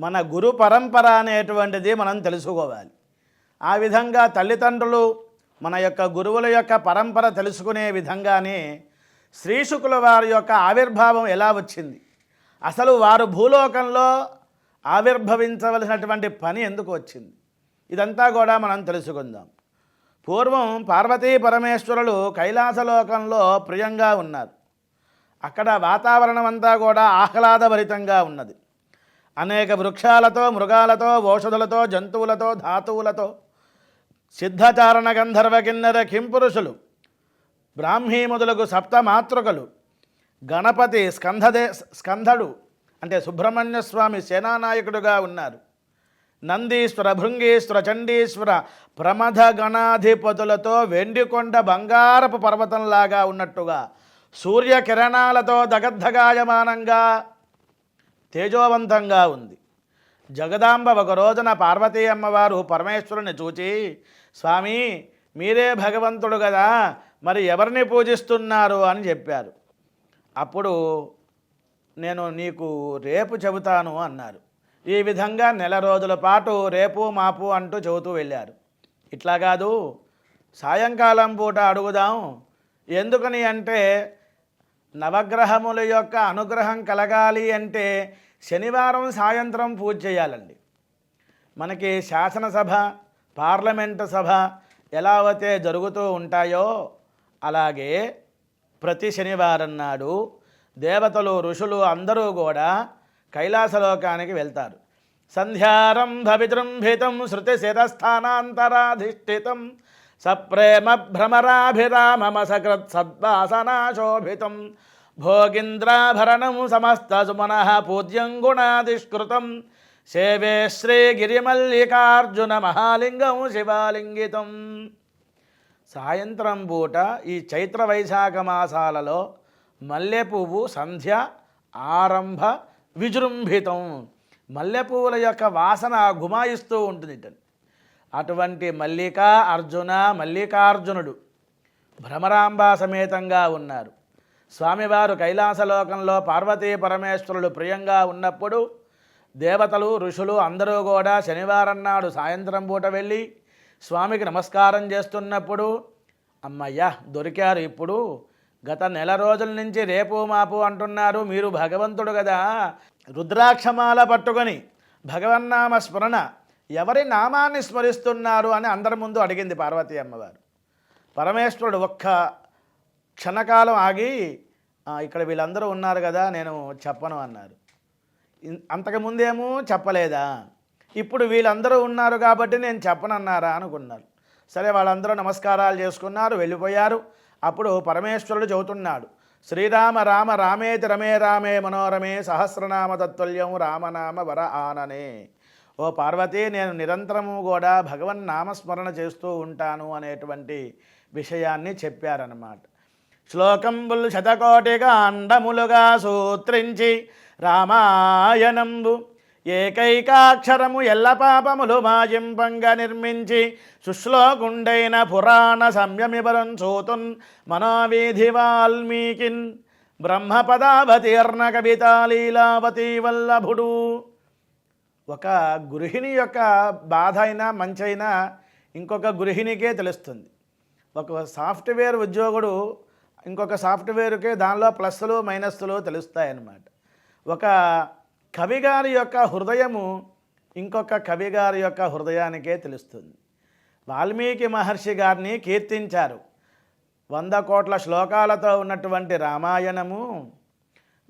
మన గురు పరంపర అనేటువంటిది మనం తెలుసుకోవాలి. ఆ విధంగా తల్లిదండ్రులు మన యొక్క గురువుల యొక్క పరంపర తెలుసుకునే విధంగానే శ్రీశుకుల వారి యొక్క ఆవిర్భావం ఎలా వచ్చింది? అసలు వారు భూలోకంలో ఆవిర్భవించవలసినటువంటి పని ఎందుకు వచ్చింది? ఇదంతా కూడా మనం తెలుసుకుందాం. పూర్వం పార్వతీ పరమేశ్వరులు కైలాసలోకంలో ప్రియంగా ఉన్నారు. అక్కడ వాతావరణం అంతా కూడా ఆహ్లాదభరితంగా ఉన్నది. అనేక వృక్షాలతో మృగాలతో ఔషధులతో జంతువులతో ధాతువులతో. సిద్ధచారణ గంధర్వ కిన్నెర కింపురుషులు బ్రాహ్మీ మొదలగు సప్తమాతృకలు గణపతి స్కంధదే స్కంధడు అంటే సుబ్రహ్మణ్య స్వామి సేనానాయకుడుగా ఉన్నారు. నందీశ్వర భృంగీశ్వర చండీశ్వర ప్రమథ గణాధిపతులతో వెండికొండ బంగారపు పర్వతంలాగా ఉన్నట్టుగా సూర్యకిరణాలతో దగద్ధగాయమానంగా తేజోవంతంగా ఉంది. జగదాంబ ఒక రోజున పార్వతీ అమ్మవారు పరమేశ్వరుని చూచి స్వామి మీరే భగవంతుడు కదా మరి ఎవరిని పూజిస్తున్నారు? అని చెప్పారు. అప్పుడు నేను నీకు రేపు చెబుతాను అన్నారు. ఈ విధంగా నెల రోజుల పాటు రేపు మాపు అంటూ చెబుతూ వెళ్ళారు. ఇట్లా కాదు సాయంకాలం పూట అడుగుదాం. ఎందుకని అంటే నవగ్రహముల యొక్క అనుగ్రహం కలగాలి అంటే శనివారం సాయంత్రం పూజ చేయాలండి. మనకి శాసనసభ పార్లమెంటు సభ ఎలా అయితే జరుగుతూ ఉంటాయో అలాగే ప్రతి శనివారం నాడు దేవతలు ఋషులు అందరూ కూడా కైలాసలోకానికి వెళ్తారు. సంధ్యారంభ విజృంభితం శృతి శిరస్థానాంతరాధిష్ఠితం సప్రేమ భ్రమరాభిరామమసకృత్ సద్వాసనాశోభితం. భోగింద్రాభరణం సమస్త సుమన పూజ్యం గుణాదిష్కృతం సేవే శ్రీగిరిమల్లికార్జున మహాలింగం శివాలింగితం. సాయంత్రం పూట ఈ చైత్ర వైశాఖ మాసాలలో మల్లెపువ్వు సంధ్య ఆరంభ విజృంభితం. మల్లెపువ్వుల యొక్క వాసన గుమాయిస్తూ ఉంటుంది అటువంటి మల్లికా అర్జున మల్లికార్జునుడు భ్రమరాంబ సమేతంగా ఉన్నారు. స్వామివారు కైలాసలోకంలో పార్వతీ పరమేశ్వరులు ప్రియంగా ఉన్నప్పుడు దేవతలు ఋషులు అందరూ కూడా శనివారం నాడు సాయంత్రం పూట వెళ్ళి స్వామికి నమస్కారం చేస్తున్నప్పుడు అమ్మయ్యా దొరికారు ఇప్పుడు. గత నెల రోజుల నుంచి రేపు మాపు అంటున్నారు. మీరు భగవంతుడు కదా. రుద్రాక్షమాల పట్టుకొని భగవన్నామ స్మరణ ఎవరి నామాన్ని స్మరిస్తున్నారు అని అందరి ముందు అడిగింది పార్వతీ అమ్మవారు. పరమేశ్వరుడు ఒక్క క్షణకాలం ఆగి ఇక్కడ వీళ్ళందరూ ఉన్నారు కదా నేను చెప్పను అన్నారు. ఇన్- అంతకుముందేమో చెప్పలేదా? ఇప్పుడు వీళ్ళందరూ ఉన్నారు కాబట్టి నేను చెప్పనన్నారా అనుకున్నారు. సరే వాళ్ళందరూ నమస్కారాలు చేసుకున్నారు వెళ్ళిపోయారు. అప్పుడు పరమేశ్వరుడు చెబుతున్నాడు శ్రీరామ రామ రామేతి రమే రామే మనోరమే సహస్రనామ తత్తుల్యం రామనామ వర ఆననే. ఓ పార్వతి నేను నిరంతరము కూడా భగవన్ నామస్మరణ చేస్తూ ఉంటాను అనేటువంటి విషయాన్ని చెప్పారన్నమాట. శ్లోకంబుల్ శతకోటిగా అండములుగా సూత్రించి రామాయణంబు ఏకైకాక్షరము ఎల్ల పాపములు మాజింపంగా నిర్మించి సుశ్లోకుండైన పురాణ సంయమిబరం సూతున్ మనోవీధి వాల్మీకిన్ బ్రహ్మపదావతీర్ణ కవితాలీలావతి వల్లభుడు. ఒక గృహిణి యొక్క బాధ అయినా మంచి అయినా ఇంకొక గృహిణికే తెలుస్తుంది. ఒక సాఫ్ట్వేర్ ఉద్యోగుడు ఇంకొక సాఫ్ట్వేర్కే దానిలో ప్లస్లు మైనస్లు తెలుస్తాయన్నమాట. ఒక కవిగారి యొక్క హృదయము ఇంకొక కవిగారి యొక్క హృదయానికే తెలుస్తుంది. వాల్మీకి మహర్షి గారిని కీర్తించారు. వంద కోట్ల శ్లోకాలతో ఉన్నటువంటి రామాయణము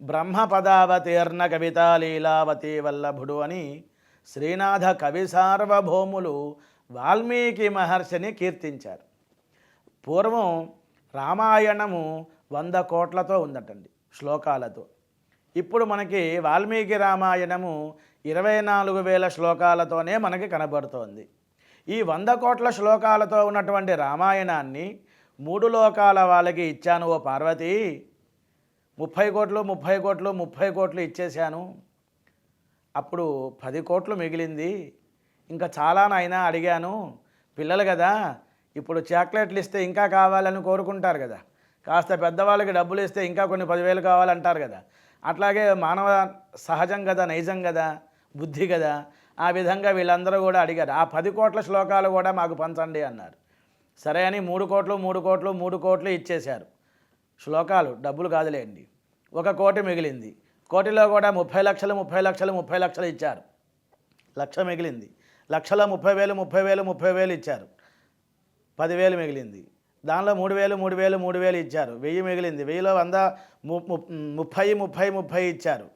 బ్రహ్మపదావతీర్ణ కవితా లీలావతి వల్లభుడు అని శ్రీనాథ కవి సార్వభౌములు వాల్మీకి మహర్షిని కీర్తించారు. పూర్వం రామాయణము వంద కోట్లతో ఉందటండి శ్లోకాలతో. ఇప్పుడు మనకి వాల్మీకి రామాయణము ఇరవై నాలుగు వేల శ్లోకాలతోనే మనకి కనబడుతోంది. ఈ వంద కోట్ల శ్లోకాలతో ఉన్నటువంటి రామాయణాన్ని మూడు లోకాల వాళ్ళకి ఇచ్చాను ఓ పార్వతి. ముప్పై కోట్లు ముప్పై కోట్లు ముప్పై కోట్లు ఇచ్చేశాను. అప్పుడు పది కోట్లు మిగిలింది. ఇంకా చాలా నాయనా అడిగాను పిల్లలు కదా ఇప్పుడు చాక్లెట్లు ఇస్తే ఇంకా కావాలని కోరుకుంటారు కదా. కాస్త పెద్దవాళ్ళకి డబ్బులు ఇస్తే ఇంకా కొన్ని పదివేలు కావాలంటారు కదా. అట్లాగే మానవ సహజం కదా నైజం కదా బుద్ధి కదా. ఆ విధంగా వీళ్ళందరూ కూడా అడిగారు. ఆ పది కోట్ల శ్లోకాలు కూడా మాకు పంచండి అన్నారు. సరే అని మూడు కోట్లు మూడు కోట్లు మూడు కోట్లు ఇచ్చేశారు. శ్లోకాలు డబ్బులు కాదులేండి. ఒక కోటి మిగిలింది. కోటిలో కూడా ముప్పై లక్షలు ముప్పై లక్షలు ముప్పై లక్షలు ఇచ్చారు. లక్ష మిగిలింది. లక్షల ముప్పై వేలు ముప్పై వేలు ముప్పై వేలు ఇచ్చారు. పదివేలు మిగిలింది. దానిలో మూడు వేలు మూడు వేలు మూడు వేలు ఇచ్చారు. వెయ్యి మిగిలింది. వెయ్యిలో వంద ము- ముప్పై ముప్పై ముప్పై ఇచ్చారు.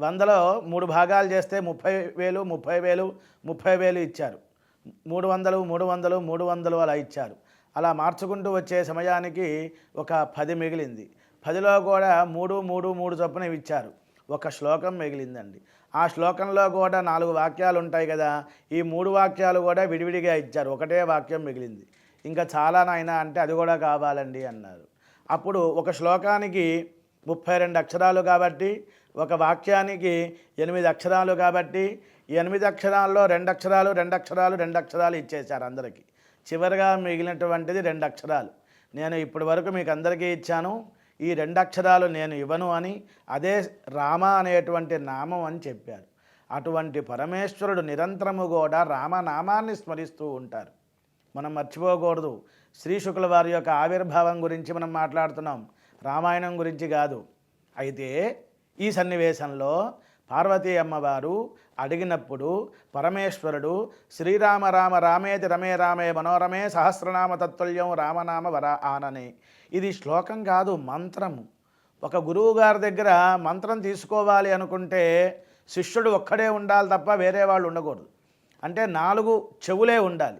వందలో మూడు భాగాలు చేస్తే ముప్పై వేలు ముప్పై వేలు ముప్పై వేలు ఇచ్చారు. మూడు వందలు మూడు వందలు మూడు వందలు అలా ఇచ్చారు. అలా మార్చుకుంటూ వచ్చే సమయానికి ఒక పది మిగిలింది. పదిలో కూడా మూడు మూడు మూడు చొప్పున ఇచ్చారు. ఒక శ్లోకం మిగిలిందండి. ఆ శ్లోకంలో కూడా నాలుగు వాక్యాలు ఉంటాయి కదా ఈ మూడు వాక్యాలు కూడా విడివిడిగా ఇచ్చారు. ఒకటే వాక్యం మిగిలింది. ఇంకా చాలా నాయన అంటే అది కూడా కావాలండి అన్నారు. అప్పుడు ఒక శ్లోకానికి ముప్పై రెండు అక్షరాలు కాబట్టి ఒక వాక్యానికి ఎనిమిది అక్షరాలు కాబట్టి ఎనిమిది అక్షరాల్లో రెండు అక్షరాలు రెండు అక్షరాలు రెండు అక్షరాలు ఇచ్చేశారు అందరికీ. చివరిగా మిగిలినటువంటిది రెండు అక్షరాలు నేను ఇప్పటి వరకు మీకు అందరికీ ఇచ్చాను. ఈ రెండు అక్షరాలు నేను ఇవ్వను అని అదే రామ అనేటువంటి నామం అని చెప్పారు. అటువంటి పరమేశ్వరుడు నిరంతరము కూడా రామనామాన్ని స్మరిస్తూ ఉంటారు. మనం మర్చిపోకూడదు. శ్రీ శుక్ల వారి యొక్క ఆవిర్భావం గురించి మనం మాట్లాడుతున్నాం. రామాయణం గురించి కాదు. అయితే ఈ సన్నివేశంలో పార్వతీ అమ్మవారు అడిగినప్పుడు పరమేశ్వరుడు శ్రీరామ రామ రామేతి రమే రామే మనోరమే సహస్రనామ తత్తుల్యం రామనామ వర ఆననే. ఇది శ్లోకం కాదు మంత్రము. ఒక గురువు గారి దగ్గర మంత్రం తీసుకోవాలి అనుకుంటే శిష్యుడు ఒక్కడే ఉండాలి తప్ప వేరే వాళ్ళు ఉండకూడదు. అంటే నాలుగు చెవులే ఉండాలి.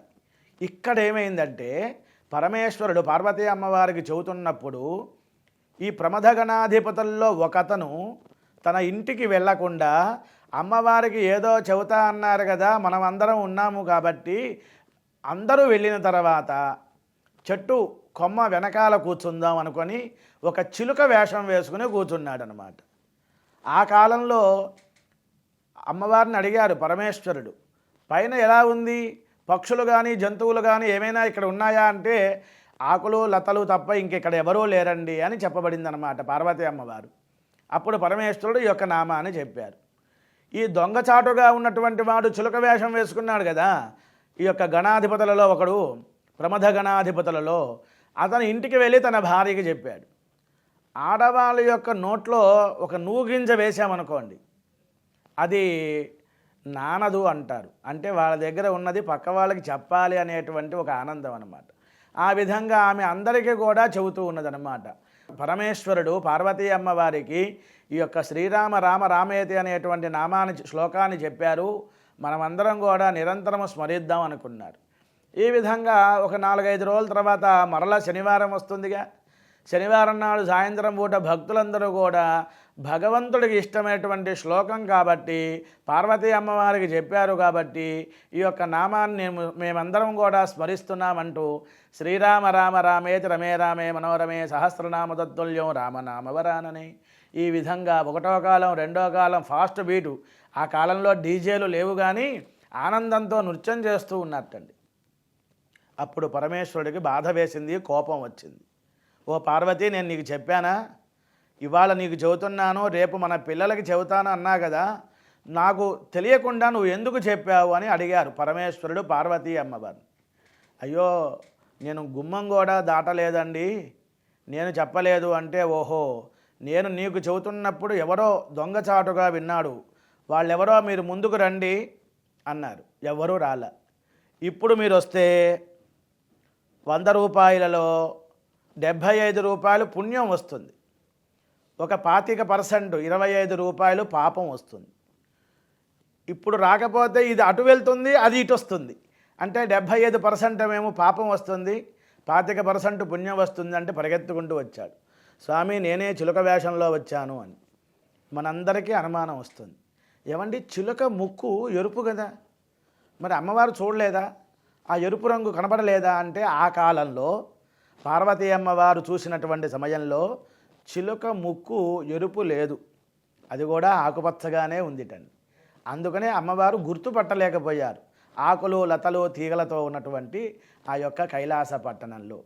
ఇక్కడ ఏమైందంటే పరమేశ్వరుడు పార్వతీ అమ్మవారికి చెబుతున్నప్పుడు ఈ ప్రమథగణాధిపతుల్లో ఒకతను తన ఇంటికి వెళ్ళకుండా అమ్మవారికి ఏదో చెబుతా అన్నారు కదా మనం అందరం ఉన్నాము కాబట్టి అందరూ వెళ్ళిన తర్వాత చెట్టు కొమ్మ వెనకాల కూర్చుందాం అనుకొని ఒక చిలుక వేషం వేసుకుని కూర్చున్నాడు అనమాట ఆ కాలంలో అమ్మవారిని అడిగారు పరమేశ్వరుడు పైన ఎలా ఉంది? పక్షులు కానీ జంతువులు కానీ ఏమైనా ఇక్కడ ఉన్నాయా? అంటే ఆకులు లతలు తప్ప ఇంకెక్కడ ఎవరూ లేరండి అని చెప్పబడింది అనమాట పార్వతీ అమ్మవారు. అప్పుడు పరమేశ్వరుడు ఈ యొక్క నామాన్ని చెప్పారు. ఈ దొంగచాటుగా ఉన్నటువంటి వాడు చులక వేషం వేసుకున్నాడు కదా. ఈ యొక్క గణాధిపతులలో ఒకడు ప్రమథ గణాధిపతులలో అతను ఇంటికి వెళ్ళి తన భార్యకి చెప్పాడు. ఆడవాళ్ళ యొక్క నోట్లో ఒక నూగింజ వేసామనుకోండి అది నానదు అంటారు. అంటే వాళ్ళ దగ్గర ఉన్నది పక్క వాళ్ళకి చెప్పాలి అనేటువంటి ఒక ఆనందం అనమాట ఆ విధంగా ఆమె అందరికీ కూడా చెబుతూ ఉన్నదనమాట పరమేశ్వరుడు పార్వతీ అమ్మవారికి ఈ యొక్క శ్రీరామ రామ రామేతి అనేటువంటి నామాన్ని శ్లోకాన్ని చెప్పారు. మనమందరం కూడా నిరంతరం స్మరిద్దాం అనుకున్నారు. ఈ విధంగా ఒక నాలుగైదు రోజుల తర్వాత మరలా శనివారం వస్తుందిగా. శనివారం నాడు సాయంత్రం పూట భక్తులందరూ కూడా భగవంతుడికి ఇష్టమైనటువంటి శ్లోకం కాబట్టి పార్వతీ అమ్మవారికి చెప్పారు కాబట్టి ఈ యొక్క నామాన్ని మేము మేమందరం కూడా స్మరిస్తున్నామంటూ శ్రీరామ రామ రామేతి రమే రామే మనోరమే సహస్రనామ తత్తుల్యం రామనామవరానని. ఈ విధంగా ఒకటో కాలం రెండో కాలం ఫాస్ట్ బీటు ఆ కాలంలో డీజేలు లేవు కానీ ఆనందంతో నృత్యం చేస్తూ ఉన్నట్టండి. అప్పుడు పరమేశ్వరుడికి బాధ వేసింది కోపం వచ్చింది. ఓ పార్వతి నేను నీకు చెప్పానా? ఇవాళ నీకు చెబుతున్నాను రేపు మన పిల్లలకి చెబుతాను అన్నా కదా నాకు తెలియకుండా నువ్వు ఎందుకు చెప్పావు అని అడిగారు పరమేశ్వరుడు పార్వతీ అమ్మవారు. అయ్యో నేను గుమ్మం కూడా దాటలేదండి నేను చెప్పలేదు అంటే ఓహో నేను నీకు చెబుతున్నప్పుడు ఎవరో దొంగచాటుగా విన్నాడు వాళ్ళెవరో మీరు ముందుకు రండి అన్నారు. ఎవరూ రాల. ఇప్పుడు మీరు వస్తే వంద రూపాయలలో డెబ్భై ఐదు రూపాయలు పుణ్యం వస్తుంది. ఒక పాతిక పర్సెంట్ ఇరవై ఐదు రూపాయలు పాపం వస్తుంది. ఇప్పుడు రాకపోతే ఇది అటు వెళ్తుంది అది ఇటు వస్తుంది. అంటే డెబ్భై ఐదు పర్సెంట్ మేము పాపం వస్తుంది పాతిక పర్సెంట్ పుణ్యం వస్తుంది అంటే పరిగెత్తుకుంటూ వచ్చాడు. స్వామి నేనే చిలుక వేషంలో వచ్చాను అని. మనందరికీ అనుమానం వస్తుంది. ఏమండి చిలుక ముక్కు ఎరుపు కదా? మరి అమ్మవారు చూడలేదా? ఆ ఎరుపు రంగు కనబడలేదా అంటే ఆ కాలంలో పార్వతీ అమ్మవారు చూసినటువంటి సమయంలో చిలుక ముక్కు ఎరుపు లేదు. అది కూడా ఆకుపచ్చగానే ఉందిటండి. అందుకనే అమ్మవారు గుర్తుపట్టలేకపోయారు. ఆకులు లతలు తీగలతో ఉన్నటువంటి ఆ యొక్క కైలాస పట్టణంలో.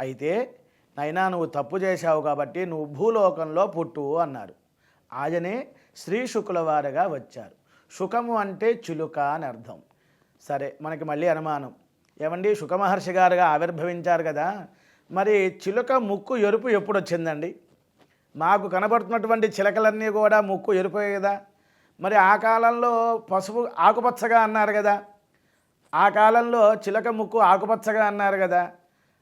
అయితే నైనా నువ్వు తప్పు చేశావు కాబట్టి నువ్వు భూలోకంలో పుట్టు అన్నారు. ఆయనే శ్రీ శుకులవారుగా వచ్చారు. శుకము అంటే చిలుక అని అర్థం. సరే మనకి మళ్ళీ అనుమానం. ఏమండి శుకమహర్షి గారుగా ఆవిర్భవించారు కదా. మరి చిలుక ముక్కు ఎరుపు ఎప్పుడు వచ్చిందండి మాకు కనబడుతున్నటువంటి చిలకలన్నీ కూడా ముక్కు ఎరిపోయాయి కదా. మరి ఆ కాలంలో పసుపు ఆకుపచ్చగా అన్నారు కదా. ఆ కాలంలో చిలక ముక్కు ఆకుపచ్చగా అన్నారు కదా.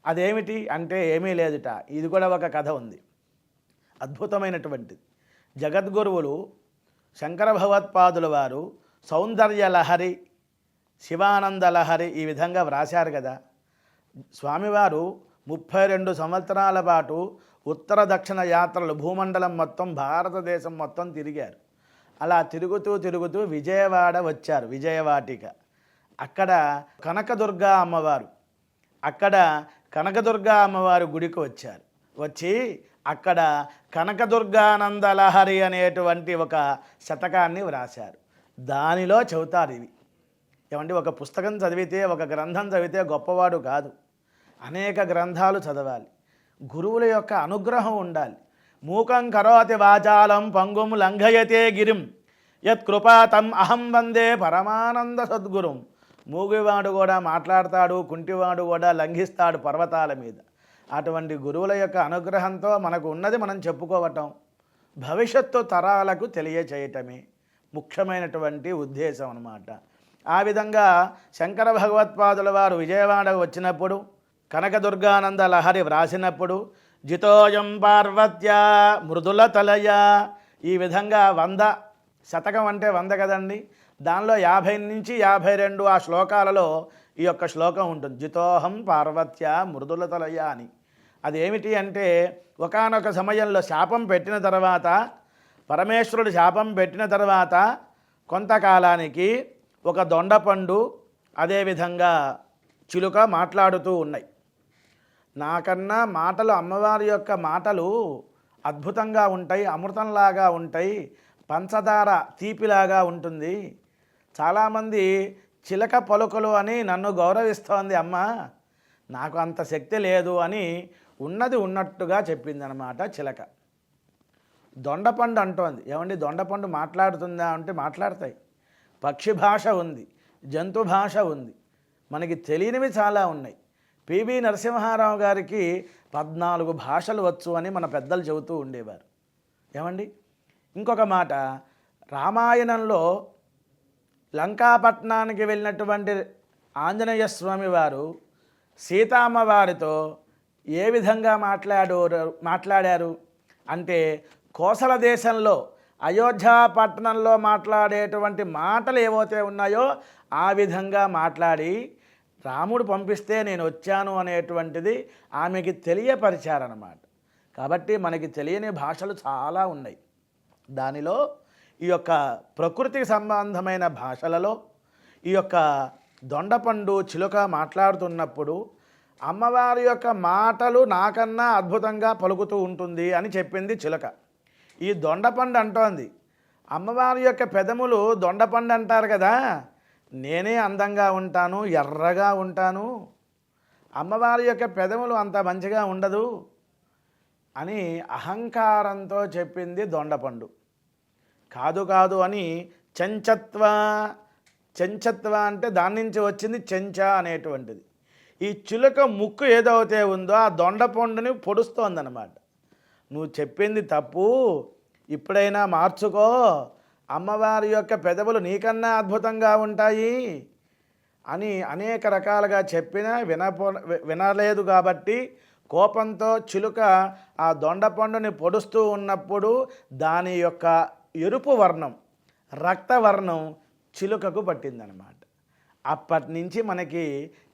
అదేమిటి అంటే ఏమీ లేదుట. ఇది కూడా ఒక కథ ఉంది. అద్భుతమైనటువంటిది. జగద్గురువులు శంకర భగవత్పాదుల వారు సౌందర్య లహరి శివానంద లహరి ఈ విధంగా వ్రాశారు కదా. స్వామివారు ముప్పై రెండు సంవత్సరాల పాటు ఉత్తర దక్షిణ యాత్రలు భూమండలం మొత్తం భారతదేశం మొత్తం తిరిగారు. అలా తిరుగుతూ తిరుగుతూ విజయవాడ వచ్చారు విజయవాటిక. అక్కడ కనకదుర్గా అమ్మవారు అక్కడ కనకదుర్గా అమ్మవారి గుడికి వచ్చారు. వచ్చి అక్కడ కనకదుర్గానంద లహరి అనేటువంటి ఒక శతకాన్ని వ్రాశారు. దానిలో చెబుతారు ఇవి. ఏమంటే ఒక పుస్తకం చదివితే ఒక గ్రంథం చదివితే గొప్పవాడు కాదు. అనేక గ్రంథాలు చదవాలి. గురువుల యొక్క అనుగ్రహం ఉండాలి. మూకం కరోతి వాచాలం పంగుం లంఘయతే గిరిం. యత్ కృపాతం అహం వందే పరమానంద సద్గురుం. మూగివాడు కూడా మాట్లాడతాడు కుంటివాడు కూడా లంఘిస్తాడు పర్వతాల మీద. అటువంటి గురువుల యొక్క అనుగ్రహంతో మనకు ఉన్నది మనం చెప్పుకోవటం భవిష్యత్తు తరాలకు తెలియచేయటమే ముఖ్యమైనటువంటి ఉద్దేశం అన్నమాట. ఆ విధంగా శంకర భగవత్పాదుల వారు విజయవాడకు వచ్చినప్పుడు కనకదుర్గానంద లహరి వ్రాసినప్పుడు జితోయం పార్వత్య మృదుల తలయ. ఈ విధంగా వంద శతకం అంటే వంద కదండి. దానిలో యాభై నుంచి యాభై రెండు ఆ శ్లోకాలలో ఈ యొక్క శ్లోకం ఉంటుంది జితోహం పార్వత్య మృదుల తలయ అని. అది ఏమిటి అంటే ఒకానొక సమయంలో శాపం పెట్టిన తర్వాత పరమేశ్వరుడు శాపం పెట్టిన తర్వాత కొంతకాలానికి ఒక దొండపండు అదేవిధంగా చిలుక మాట్లాడుతూ ఉన్నాయి. నాకన్నా మాటలు అమ్మవారి యొక్క మాటలు అద్భుతంగా ఉంటాయి అమృతంలాగా ఉంటాయి పంచదార తీపిలాగా ఉంటుంది. చాలామంది చిలక పలుకలు అని నన్ను గౌరవిస్తోంది అమ్మ నాకు అంత శక్తి లేదు అని ఉన్నది ఉన్నట్టుగా చెప్పిందనమాట చిలక. దొండపండు అంటోంది. ఏమండి దొండపండు మాట్లాడుతుందా అంటే మాట్లాడతాయి. పక్షి భాష ఉంది జంతు భాష ఉంది. మనకి తెలియనివి చాలా ఉన్నాయి. పివి నరసింహారావు గారికి పద్నాలుగు భాషలు వచ్చు అని మన పెద్దలు చెబుతూ ఉండేవారు. ఏమండి? ఇంకొక మాట రామాయణంలో లంకాపట్నానికి వెళ్ళినటువంటి ఆంజనేయ స్వామి వారు సీతామ్మ వారితో ఏ విధంగా మాట్లాడు మాట్లాడారు అంటే కోసల దేశంలో అయోధ్యాపట్నంలో పట్టణంలో మాట్లాడేటువంటి మాటలు ఏవైతే ఉన్నాయో ఆ విధంగా మాట్లాడి రాముడు పంపిస్తే నేను వచ్చాను అనేటువంటిది ఆమెకి తెలియపరిచారన్నమాట కాబట్టి మనకి తెలియని భాషలు చాలా ఉన్నాయి. దానిలో ఈ యొక్క ప్రకృతికి సంబంధమైన భాషలలో ఈ యొక్క దొండపండు చిలుక మాట్లాడుతున్నప్పుడు అమ్మవారి యొక్క మాటలు నాకన్నా అద్భుతంగా పలుకుతూ ఉంటుంది అని చెప్పింది చిలుక. ఈ దొండపండు అంటోంది. అమ్మవారి యొక్క పెదములు దొండపండు అంటారు కదా? నేనే అందంగా ఉంటాను ఎర్రగా ఉంటాను అమ్మవారి యొక్క పెదములు అంత మంచిగా ఉండదు అని అహంకారంతో చెప్పింది దొండపండు. కాదు కాదు అని చెంచత్వ చెంచత్వ అంటే దాని నుంచి వచ్చింది చెంచ అనేటువంటిది. ఈ చిలుక ముక్కు ఏదైతే ఉందో ఆ దొండపండుని పొడుస్తోందనమాట నువ్వు చెప్పింది తప్పు ఇప్పుడైనా మార్చుకో అమ్మవారి యొక్క పెదవులు నీకన్నా అద్భుతంగా ఉంటాయి అని అనేక రకాలుగా చెప్పినా వినపో వినలేదు కాబట్టి కోపంతో చిలుక ఆ దొండపండుని పొడుస్తూ ఉన్నప్పుడు దాని యొక్క ఎరుపు వర్ణం రక్తవర్ణం చిలుకకు పట్టిందనమాట. అప్పటి నుంచి మనకి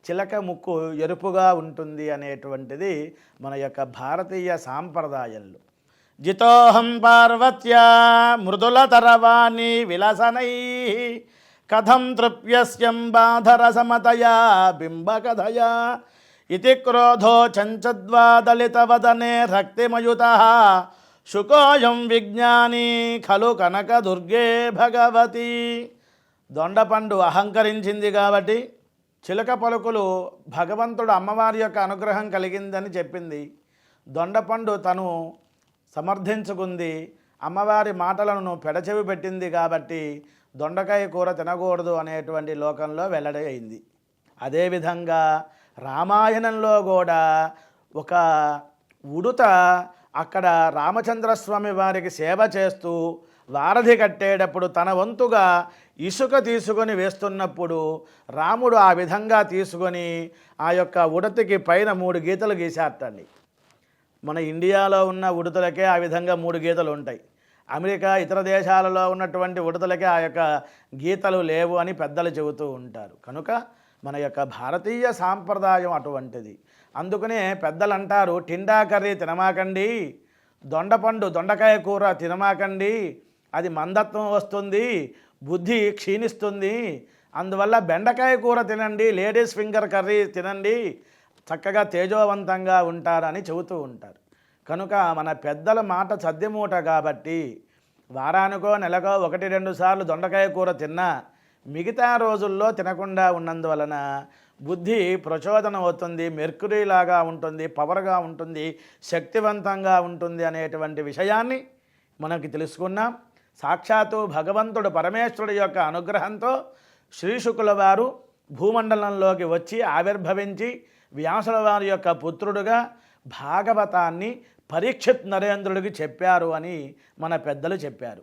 చిలక ముక్కు ఎరుపుగా ఉంటుంది అనేటువంటిది మన యొక్క భారతీయ సాంప్రదాయంలో. జితోహం పార్వత్యా మృదులతరవాణి విలసనై కథం తృప్యస్యం బాధరసమతయా బింబకథయా ఇతి క్రోధో చంచద్వాదలితవదనే రక్తిమయుత శుకోయం విజ్ఞాని ఖలు కనకదుర్గే భగవతి దొండపండు అహంకరించింది కాబట్టి చిలక పలుకులు భగవంతుడు అమ్మవారి యొక్క అనుగ్రహం కలిగిందని చెప్పింది. దొండపండు తను సమర్థించుకుంది. అమ్మవారి మాటలను పెడచెవి పెట్టింది కాబట్టి దొండకాయ కూర తినకూడదు అనేటువంటి లోకంలో వెల్లడి అయింది అదేవిధంగా రామాయణంలో కూడా ఒక ఉడుత అక్కడ రామచంద్రస్వామి వారికి సేవ చేస్తూ వారధి కట్టేటప్పుడు తన వంతుగా ఇసుక తీసుకొని వేస్తున్నప్పుడు రాముడు ఆ విధంగా తీసుకొని ఆ యొక్క ఉడతకి పైన మూడు గీతలు గీశారటండి. మన ఇండియాలో ఉన్న ఉడతలకే ఆ విధంగా మూడు గీతలు ఉంటాయి. అమెరికా ఇతర దేశాలలో ఉన్నటువంటి ఉడతలకే ఆ యొక్క గీతలు లేవు అని పెద్దలు చెబుతూ ఉంటారు. కనుక మన యొక్క భారతీయ సాంప్రదాయం అటువంటిది. అందుకనే పెద్దలు అంటారు టిండా కర్రీ తినమాకండి దొండపండు దొండకాయ కూర తినమాకండి అది మందత్వం వస్తుంది బుద్ధి క్షీణిస్తుంది అందువల్ల బెండకాయ కూర తినండి లేడీస్ ఫింగర్ కర్రీ తినండి చక్కగా తేజోవంతంగా ఉంటారని చెబుతూ ఉంటారు. కనుక మన పెద్దల మాట సద్యమూట కాబట్టి వారానికో నెలకో ఒకటి రెండు సార్లు దొండకాయ కూర తిన్నా మిగతా రోజుల్లో తినకుండా ఉన్నందువలన బుద్ధి ప్రచోదనం అవుతుంది మెర్కురీ లాగా ఉంటుంది పవర్గా ఉంటుంది శక్తివంతంగా ఉంటుంది అనేటువంటి విషయాన్ని మనకి తెలుసుకున్నాం. సాక్షాత్తు భగవంతుడు పరమేశ్వరుడు యొక్క అనుగ్రహంతో శ్రీశుకుల వారు భూమండలంలోకి వచ్చి ఆవిర్భవించి వ్యాసుల వారి యొక్క పుత్రుడుగా భాగవతాన్ని పరీక్షిత్ నరేంద్రుడికి చెప్పారు అని మన పెద్దలు చెప్పారు.